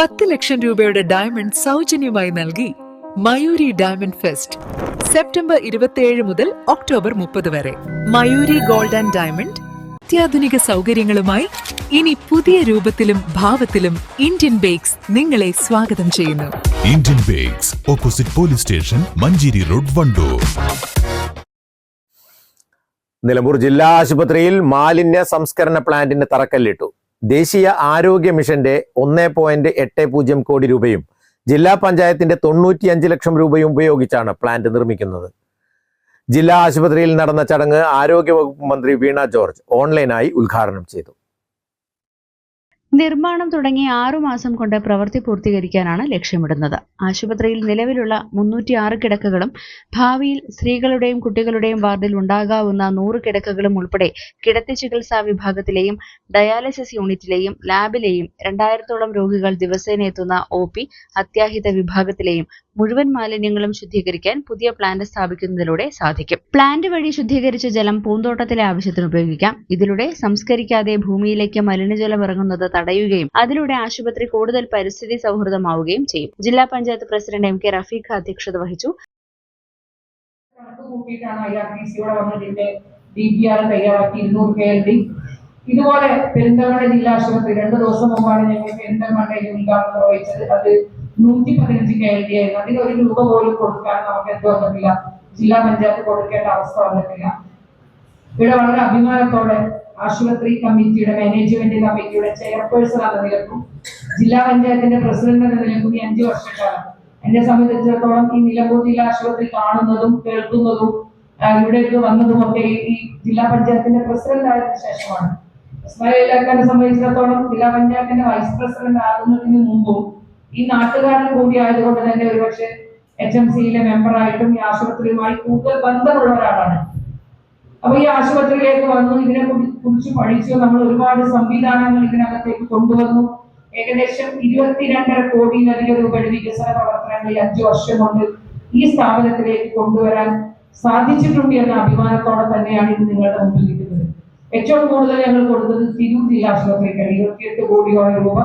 പത്ത് ലക്ഷം രൂപയുടെ ഡയമണ്ട് സൗജന്യമായി നൽകി മയൂരി ഡയമണ്ട് ഫെസ്റ്റ് സെപ്റ്റംബർ ഇരുപത്തിയേഴ് മുതൽ ഒക്ടോബർ മുപ്പത് വരെ. മയൂരി ഗോൾഡ് ആൻഡ് ഡയമണ്ട് അത്യാധുനിക സൗകര്യങ്ങളുമായി ഇനി പുതിയ രൂപത്തിലും ഭാവത്തിലും ഇന്ത്യൻ ബേക്സ് നിങ്ങളെ സ്വാഗതം ചെയ്യുന്നു. Indian bakes opposite police station Manjeri road Wandoor. Nilambur ജില്ലാ ആശുപത്രിയിൽ മാലിന്യ സംസ്കരണ പ്ലാന്റിന് തറക്കല്ലിട്ടു. ദേശീയ ആരോഗ്യ മിഷന്റെ ഒന്നേ പോയിന്റ് എട്ട് പൂജ്യം കോടി രൂപയും ജില്ലാ പഞ്ചായത്തിന്റെ തൊണ്ണൂറ്റിയഞ്ച് ലക്ഷം രൂപയും ഉപയോഗിച്ചാണ് പ്ലാന്റ് നിർമ്മിക്കുന്നത്. ജില്ലാ ആശുപത്രിയിൽ നടന്ന ചടങ്ങ് ആരോഗ്യവകുപ്പ് മന്ത്രി വീണ ജോർജ് ഓൺലൈനായി ഉദ്ഘാടനം ചെയ്തു. നിർമ്മാണം തുടങ്ങി ആറുമാസം കൊണ്ട് പ്രവൃത്തി പൂർത്തീകരിക്കാനാണ് ലക്ഷ്യമിടുന്നത്. ആശുപത്രിയിൽ നിലവിലുള്ള മുന്നൂറ്റി ആറ് കിടക്കകളും ഭാവിയിൽ സ്ത്രീകളുടെയും കുട്ടികളുടെയും വാർഡിൽ ഉണ്ടാകാവുന്ന നൂറ് കിടക്കകളും ഉൾപ്പെടെ കിടത്തി ചികിത്സാ വിഭാഗത്തിലെയും ഡയാലിസിസ് യൂണിറ്റിലെയും ലാബിലെയും രണ്ടായിരത്തോളം രോഗികൾ ദിവസേന എത്തുന്ന ഒ പി അത്യാഹിത വിഭാഗത്തിലെയും മുഴുവൻ മാലിന്യങ്ങളും ശുദ്ധീകരിക്കാൻ പുതിയ പ്ലാന്റ് സ്ഥാപിക്കുന്നതിലൂടെ സാധിക്കും. പ്ലാന്റ് വഴി ശുദ്ധീകരിച്ച ജലം പൂന്തോട്ടത്തിലെ ആവശ്യത്തിന് ഉപയോഗിക്കാം. ഇതിലൂടെ സംസ്കരിക്കാതെ ഭൂമിയിലേക്ക് മലിനജലം ഇറങ്ങുന്നത് തടയുകയും അതിലൂടെ ആശുപത്രി കൂടുതൽ പരിസ്ഥിതി സൗഹൃദമാവുകയും ചെയ്യും. ജില്ലാ panchayat president M K Rafeeq അധ്യക്ഷത വഹിച്ചു. ഇതുപോലെ പെരിന്തൽമണ്ണ ജില്ലാ ആശുപത്രി രണ്ടു ദിവസം മുമ്പാണ് ഞങ്ങൾ പെരിന്തൽമണ്ണയിൽ ഉദ്ഘാടനം നിർവഹിച്ചത്. അത് നൂറ്റി പതിനഞ്ച് കെ എൽ ഡി ആയിരുന്നു. അതിന് ഒരു രൂപ പോലും കൊടുക്കാൻ നമുക്ക് എന്ത് വന്നിട്ടില്ല. ജില്ലാ പഞ്ചായത്ത് കൊടുക്കേണ്ട അവസ്ഥ വന്നിട്ടില്ല. ഇവിടെ വളരെ അഭിമാനത്തോടെ ആശുപത്രി കമ്മിറ്റിയുടെ മാനേജ്മെന്റ് കമ്മിറ്റിയുടെ ചെയർപേഴ്സൺ എന്ന നിലക്കും ജില്ലാ പഞ്ചായത്തിന്റെ പ്രസിഡന്റ് എന്ന നിലക്കും ഈ അഞ്ചു വർഷക്കാലം. എന്നെ സംബന്ധിച്ചിടത്തോളം ഈ നിലമ്പൂർ ജില്ലാ ആശുപത്രി കാണുന്നതും കേൾക്കുന്നതും ഇവിടേക്ക് വന്നതും ഒക്കെ ഈ- ജില്ലാ പഞ്ചായത്തിന്റെ പ്രസിഡന്റ് ആയതിനു ശേഷമാണ്. ഇസ്മായിലാക്കാനെ സംബന്ധിച്ചിടത്തോളം ജില്ലാ പഞ്ചായത്തിന്റെ വൈസ് പ്രസിഡന്റ് ആകുന്നതിന് മുമ്പും ഈ നാട്ടുകാരൻ കൂടി ആയതുകൊണ്ട് തന്നെ ഒരുപക്ഷെ എച്ച് എം സിയിലെ മെമ്പറായിട്ടും ഈ ആശുപത്രിയുമായി കൂടുതൽ ബന്ധമുള്ള ഒരാളാണ്. അപ്പൊ ഈ ആശുപത്രിയിലേക്ക് വന്നു ഇതിനെ കുറി- കുറിച്ച് പഠിച്ചു നമ്മൾ ഒരുപാട് സംവിധാനങ്ങൾ ഇതിനകത്തേക്ക് കൊണ്ടുവന്നു. ഏകദേശം ഇരുപത്തിരണ്ടര കോടിയിലധികം രൂപയുടെ വികസന പ്രവർത്തനങ്ങൾ ഈ അഞ്ചു വർഷം കൊണ്ട് ഈ സ്ഥാപനത്തിലേക്ക് കൊണ്ടുവരാൻ സാധിച്ചിട്ടുണ്ട് എന്ന അഭിമാനത്തോടെ തന്നെയാണ് ഇത് നിങ്ങളുടെ മുമ്പിൽ നിൽക്കുന്നത്. ഏറ്റവും കൂടുതൽ ഞങ്ങൾ കൊടുത്തത് തിരൂർ ജില്ലാ ആശുപത്രിക്കാണ്. ഇരുപത്തിയെട്ട് കോടിയോളം രൂപ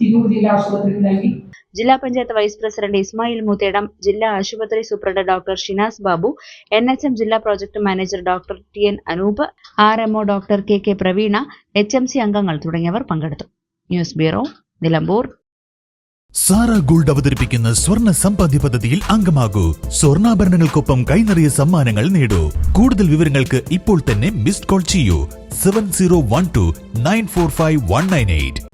തിരൂർ ജില്ലാ ആശുപത്രിക്ക് നൽകി. ജില്ലാ പഞ്ചായത്ത് വൈസ് പ്രസിഡന്റ് ഇസ്മായിൽ മുത്തേടം ജില്ലാ ആശുപത്രി superintendent doctor Shinas Babu N H M ജില്ലാ project manager doctor T N Anoop R MO doctor K K Praveena H M C അംഗങ്ങൾ തുടങ്ങിയവർ പങ്കെടുത്തു. News bureau Nilambur. Sara gold അവതരിപ്പിക്കുന്ന സ്വർണ സമ്പാദ്യ പദ്ധതിയിൽ അംഗമാകൂ. സ്വർണാഭരണങ്ങൾക്കൊപ്പം കൈനിറിയ സമ്മാനങ്ങൾ നേടൂ. കൂടുതൽ വിവരങ്ങൾക്ക് ഇപ്പോൾ തന്നെ മിസ്ഡ് കോൾ ചെയ്യൂ. Seven zero one two nine four five one nine eight.